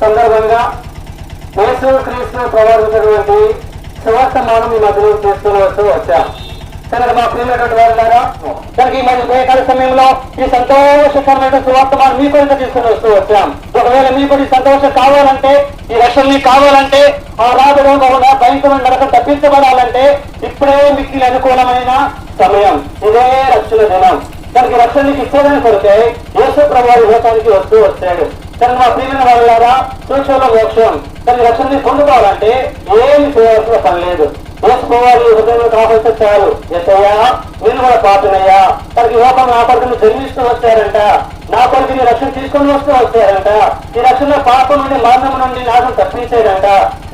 సందర్భంగా యేసు క్రీస్తు ప్రవర్తించినటువంటి సువర్తమానం ఈ మధ్యలో తీసుకుని వస్తూ వచ్చాం. కనుక మా ప్రియమైనటువంటి వారులారా కనుక ఈ ఉదయకాల సమయంలో ఈ సంతోషకరమైన సువార్తమానం మీ కొరకు తీసుకుని వస్తూ వచ్చాం. ఒకవేళ మీకు సంతోషం కావాలంటే ఈ రక్షణ కావాలంటే ఆ రాబడి కాకుండా భయంకరమైన నరకం తప్పించబడాలంటే ఇప్పుడే మీకు అనుకూలమైన సమయం. ఇదే రక్షణ దినం. తనకి రక్షణకి రక్షణ మీకు యేసు ప్రభావ లోకానికి వస్తూ వచ్చాడు. కనుక మా ప్రియమైన వాళ్ళారా సూక్ష్మలో మోక్షం. తన రక్షణని పొందుకోవాలంటే ఏమి చేయాల్సిన పని లేదు. వేసుకోవాలి హృదయంలో ఆహ్వానించారు చాలు ఎస్ఐయా నేను కూడా పాపినయ్యా. తనకి లోకం నా కొడుకుని జన్మిస్తూ వచ్చారంట. నా కొడుకుని రక్షణ తీసుకొని వస్తూ వచ్చారంట. ఈ రక్షణ పాపం నుండి మరణం నుండి నాకు తప్పించాడంట.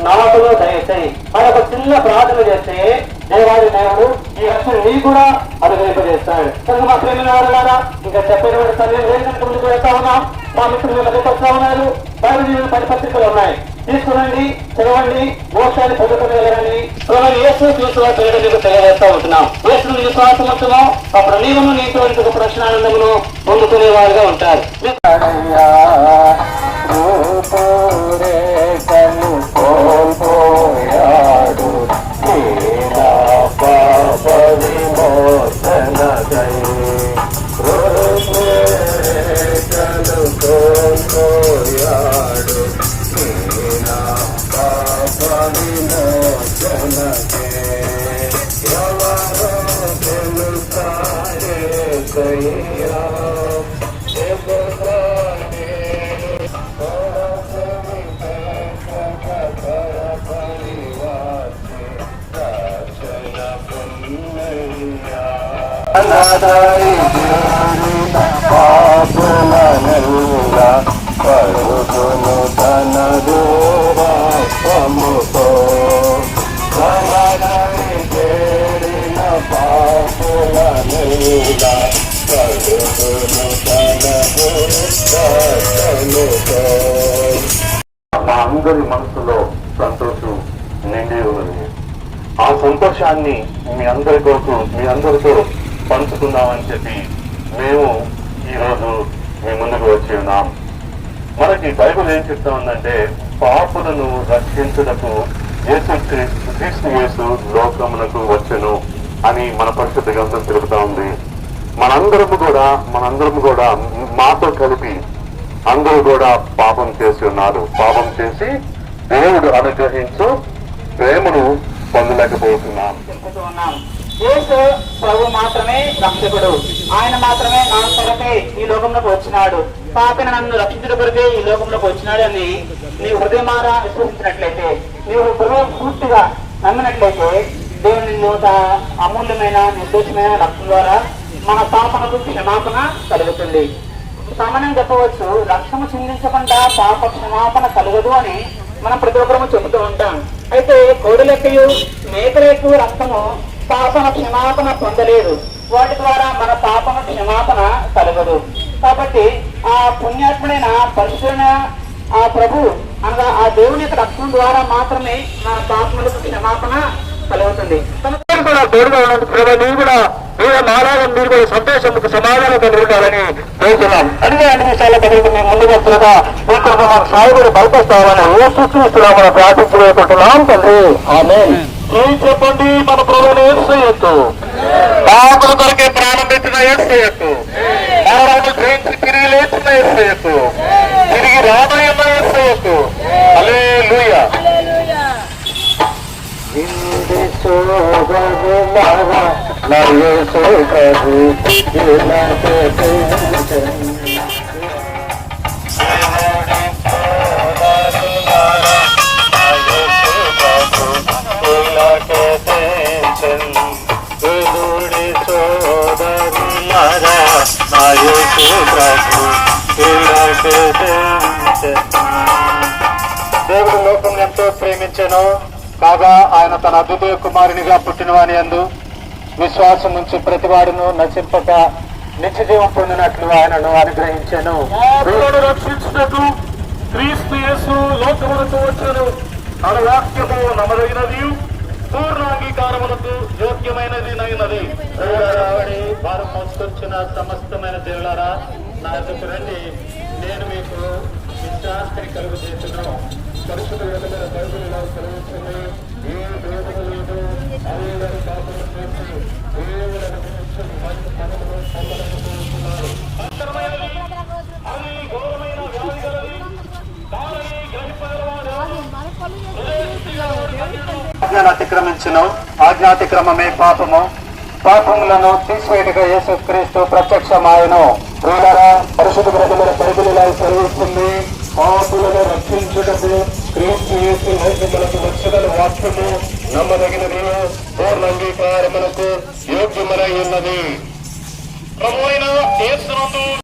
నాకులో దయచేయి. అని ఒక చిన్న ప్రార్థన చేస్తే దేవాది దేవుడు ఈ రక్షణ నీ కూడా అనుగ్రహింపజేస్తాడు. కనుక మా ప్రేమ వాళ్ళారా ఇంకా చెప్పేటువంటి సమయం లేదంటే ముందుకు వెళ్తా ఉన్నాం. మా మిత్రులు దగ్గరికి వస్తా ఉన్నారు. బైబిల్ పది ఉన్నాయి. తీసుకురండి చదవండి మోక్షాన్ని పొందుకోగలరని ప్రభువైన యేసు క్రీస్తు పేరు మీకు తెలియజేస్తా ఉంటున్నాం. యేసును విశ్వాసం ఉంటున్నా అప్పుడు నీవును నీటువంటి ఒక ప్రశ్నానందమును పొందుకునే వారుగా ఉంటారు. పరుగును మా అందరి మనసులో సంతోషం నిండి ఉన్నది. ఆ సంతోషాన్ని మీ అందరి కోసం మీ అందరితో పంచుకుందామని చెప్పి మేము ఈరోజు మీ ముందుకు వచ్చి ఉన్నాం. మనకి బైబుల్ ఏం చెప్తా ఉందంటే పాపులను రక్షించుటకు యేసు క్రీస్తు క్రీస్తు యేసు లోకమునకు వచ్చెను అని మన పరిశుద్ధ గ్రంథం తెలుపుతా ఉంది. మనందరము కూడా మనందరము కూడా మాతో కలిపి అందరూ కూడా పాపం చేసి ఉన్నారు. పాపం చేసి దేవుడు అనుగ్రహించు ప్రేమను పొందలేకపోతున్నాం. యేసు ప్రభు మాత్రమే రక్షకుడు. ఆయన మాత్రమే నా కొరకే ఈ లోకంలోకి వచ్చినాడు. పాపిన నన్ను రక్షించడం కొరకే ఈ లోకంలోకి వచ్చినాడు అని నీ హృదయమారా విశ్వసించినట్లయితే నీవు హృదయం పూర్తిగా నమ్మినట్లయితే దేవుని నూట అమూల్యమైన నిర్దోషమైన రక్తం ద్వారా మన పాపనకు క్షమాపణ కలుగుతుంది. సామాన్యం చెప్పవచ్చు రక్షణ చిందించకుండా పాప క్షమాపణ కలగదు అని మనం ప్రతి ఒక్కరము చెబుతూ ఉంటాం. అయితే కోడిలెక్కయు మేకలకు రక్తము పాపన క్షమాపణ పొందలేదు. వాటి ద్వారా మన పాపన క్షమాపణ కలగదు. కాబట్టి ఆ పుణ్యాత్ముడైన పరిశుభ్రమైన ఆ ప్రభు అనగా ఆ దేవుని యొక్క రక్తం ద్వారా మాత్రమే మన పాపములకు క్షమాపణ కలుగుతుంది. కూడా తోడుగా ఉన్నందుకు ప్రభు నీవు కూడా మీరు మీరు కూడా సంతోషంకు సమాధానం కలిగి ఉండాలని కోరుతున్నాం. అన్ని అన్ని విషయాల కలిగి మేము ముందుకు వస్తున్నగా మీ కొరకు మాకు సాగుబడి బయటస్తామని ఏ సూచిస్తున్నాం మనం ప్రార్థించుకుంటున్నాం తండ్రి. ఆమె ఏం చెప్పండి? మన ప్రభుని ఏసు పాపల కొరకే ప్రాణం పెట్టిన ఏసు మరణాలు జయించి తిరిగి లేచిన ఏసు తిరిగి రాబోయన్న ఏసు అలే నిండి సోగరులారా నన్ను సోగరు ఇలాగే దేవుడు లోకం ఎంతో ప్రేమించాను. కాగా ఆయన తన అద్వితీయ కుమారునిగా పుట్టినవాని అందు విశ్వాసం నుంచి ప్రతివాడును నశింపక నిత్య జీవం పొందినట్లు ఆయనను అనుగ్రహించాను. రక్షించినట్టు క్రీస్తు యేసు లోకములకు వచ్చాను తన వాక్యము నమ్మదగినది పూర్ణాంగీకారములకు యోగ్యమైనది నైనది రావడి భారం మోసుకొచ్చిన సమస్తమైన దేవులారా నా దగ్గర రండి. నేను మీకు విశ్రాంతిని కలుగు చేసినా పరిశుద్ధ లేదు. దేవుడు పనులు ఆజ్ఞను అతిక్రమించును ఆజ్ఞాతిక్రమమే పాపము. పాపములను తీసివేయటగా యేసుక్రీస్తు ప్రత్యక్షమాయను. ప్రియులారా పరిశుద్ధ ప్రజల పరిధిలో సెలవిస్తుంది పాపులను రక్షించుటకు క్రీస్తు యేసు మనకు వచ్చిన వాక్యము నమ్మదగినది పూర్ణ అంగీకారమునకు యోగ్యమరై ఉన్నది. ప్రభు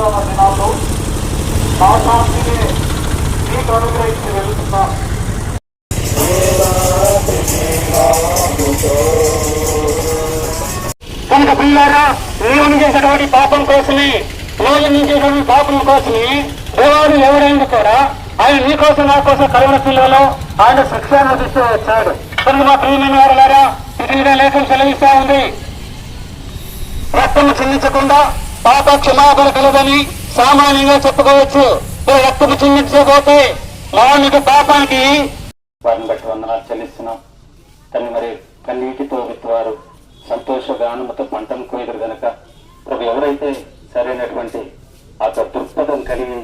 పూర్తిగా ఉన్న దినాల్లో మా మీకు అనుగ్రహించి వెళ్తున్నా. కనుక పిల్లారా నీవు చేసేటువంటి పాపం కోసమే లోయ చేసేటువంటి పాపం కోసమే దేవాడు ఎవరైనా కూడా ఆయన నీకోసం నా కోసం కరుణ పిల్లలో ఆయన శిక్ష అనుభవిస్తూ వచ్చాడు. కనుక మా ప్రియమైన వారు వారులారా ఇది లేఖం సెలవిస్తా ఉంది. రక్తము చెల్లించకుండా పాప క్షమాపణ కలదని సామాన్యంగా చెప్పుకోవచ్చు రక్తము చిందించకపోతే మానవునికి పాపానికి వారిని బట్టి వందనాలు చెల్లిస్తున్నాం. కానీ మరి కన్నీటితో విత్తువారు. సంతోష గానముతో పంటను కోయరు గనక. ప్రభు ఎవరైతే సరైనటువంటి ఆ దృక్పథం కలిగి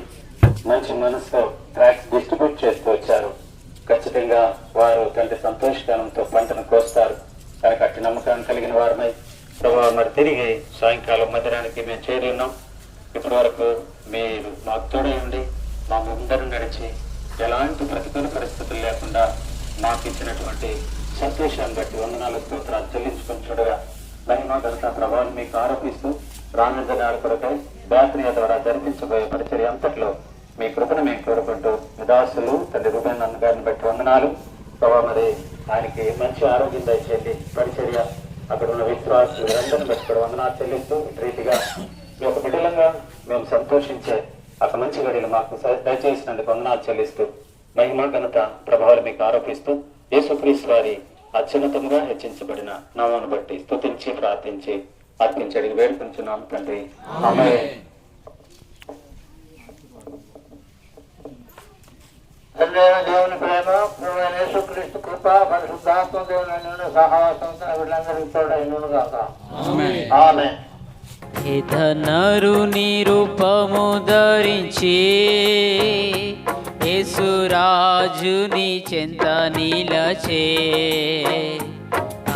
మంచి మనసుతో ట్రాక్స్ డిస్ట్రిబ్యూట్ చేస్తూ వచ్చారు. ఖచ్చితంగా వారు తండ్రి సంతోషగానంతో పంటను కోస్తారు. కనుక అట్టి నమ్మకాన్ని కలిగిన వారమై ప్రభావ మరి తిరిగి సాయంకాలం మధ్యాహ్నానికి మేము చేరి ఉన్నాం ఇప్పటి వరకు మీరు మాకు తోడై ఉండి మా ముందరు నడిచి ఎలాంటి ప్రతికూల పరిస్థితులు లేకుండా మాకు ఇచ్చినటువంటి సంతోషాన్ని బట్టి వందనాలు స్తోత్రాలు చెల్లించుకొని చూడగా మహిమ ఘనత ప్రభావం మీకు ఆరోపిస్తూ రాను దినాల కొరకై బ్యాటరీ ద్వారా జరిపించబోయే పరిచర్య అంతట్లో మీ కృపను మేము కోరుకుంటూ నిదాసులు తండ్రి రూపేణ గారిని బట్టి వందనాలు. ప్రభావ మరి ఆయనకి మంచి ఆరోగ్యం దయచేయండి. పరిచర్య అక్కడ ఉన్న విశ్వాసులు అందరిని బట్టి కూడా వందనాలు చెల్లిస్తూ రీతిగా మీ యొక్క బిడ్డలంగా మేము సంతోషించే అక్కడ మంచి గడియలు మాకు దయచేసినందుకు వందనాలు చెల్లిస్తూ మహిమ ఘనత ప్రభావాలు మీకు ఆరోపిస్తూ యేసుక్రీస్తు వారి అత్యున్నతముగా హెచ్చించబడిన నామాను బట్టి స్తుతించి ప్రార్థించి అర్పించడికి వేడుకుంటున్నాం తండ్రి. దేవుని పరిశుద్ధాత్మ దేవుని వీళ్ళందరికీ ఆమె ఇతనరు నిరూపము ధరించి యేసురాజుని చెంత నిలచే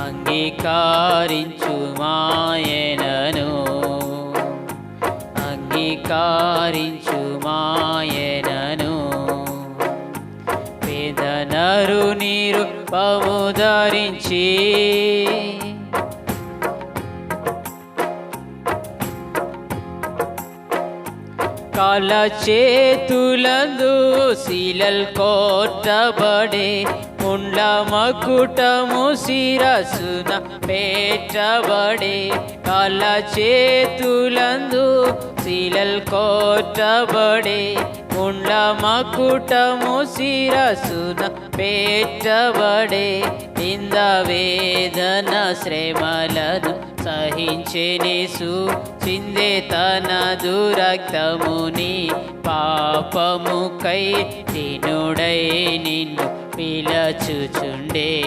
అంగీకారించు మాయనను అంగీకారించు మాయనను పేదనరు నిరూపము ధరించి. కాల చేతులందు శీలల్ కోటబడే ముండ్ల మకుటము శిరసున పేటబడే కాల చేతులందు శీలల్ కోటబడే ముండ్ల మకుటము శిరసున పేటబడే ఇంద వేదన శ్రమలను సహించెనేసు చిందే తన దురక్తముని పాపముకై తినుడై నిన్ను పిలచుచుండే.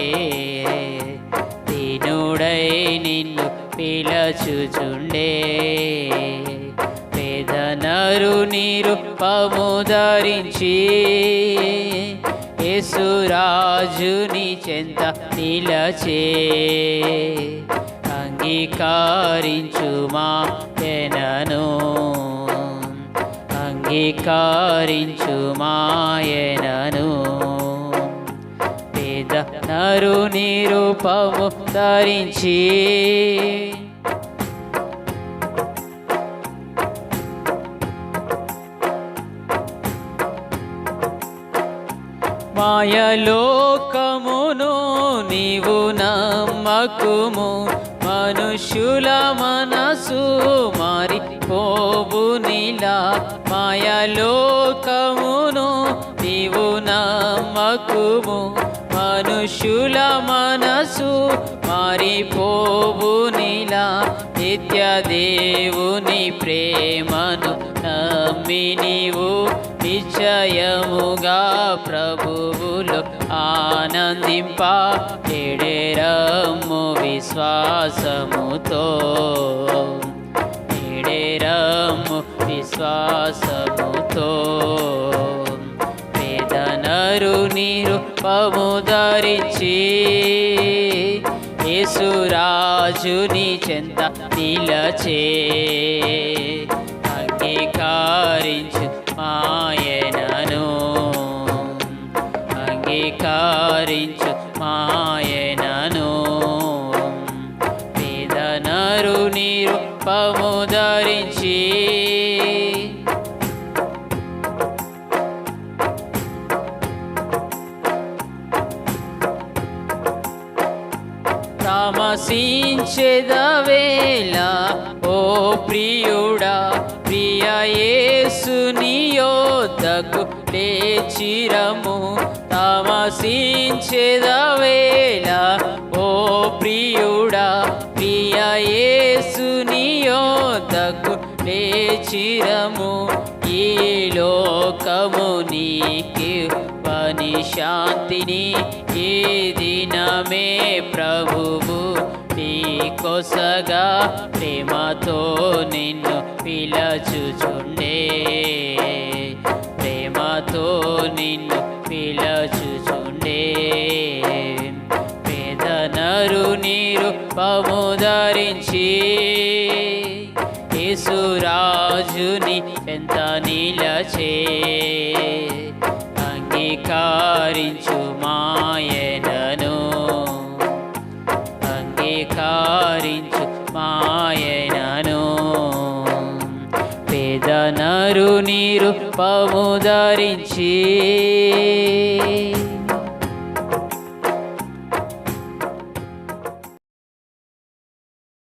తినుడై నిన్ను పిలచుచుండే. వేదనరు నిరుపము ధరించి యేసురాజుని చెంత నిలచే అంగీకరించుమా ఎనను అంగీకారించు మాయనను పేద నరు నిరూపము ధరించి మాయలోకమును నీవు నమ్మకుము. మనుషుల మనసు మారి పోవునిలా మాయలోకమును నీవు నమ్మకుము. మనుషుల మనసు మారిపోవునిలా నిత్య దేవుని ప్రేమను నమ్మి నీవు నిశ్చయముగా ప్రభువులు ఆనందింప. ఎడేరము విశ్వాసముతో. ఎడేరము విశ్వాసముతో. వేదనరు నీరు పముదరించి యేసురాజుని చెంత నిలచే. అంగీకారించు మా తమసించెదవేళ ఓ ప్రియుడా ప్రియ యేసుని యోద్దకు లేచిరము. తమసించెదవేళ ఓ ప్రియుడా ప్రియ యేసుని యోద్దకు లేచిరము. ఈ లోకము నీకి పని శాంతిని ఈ దినమే ప్రభువు. నీకొసగా ప్రేమతో నిన్ను పిలచుచుండే. ప్రేమతో నిన్ను పిలచుచుండే. పేదనరు నీరు పముదరించి యేసురాజుని ఎంత నిలచే అంగీకారించు మాయనను అంగీకారించు మాయనను. పేదనరు నీరు పముదరించి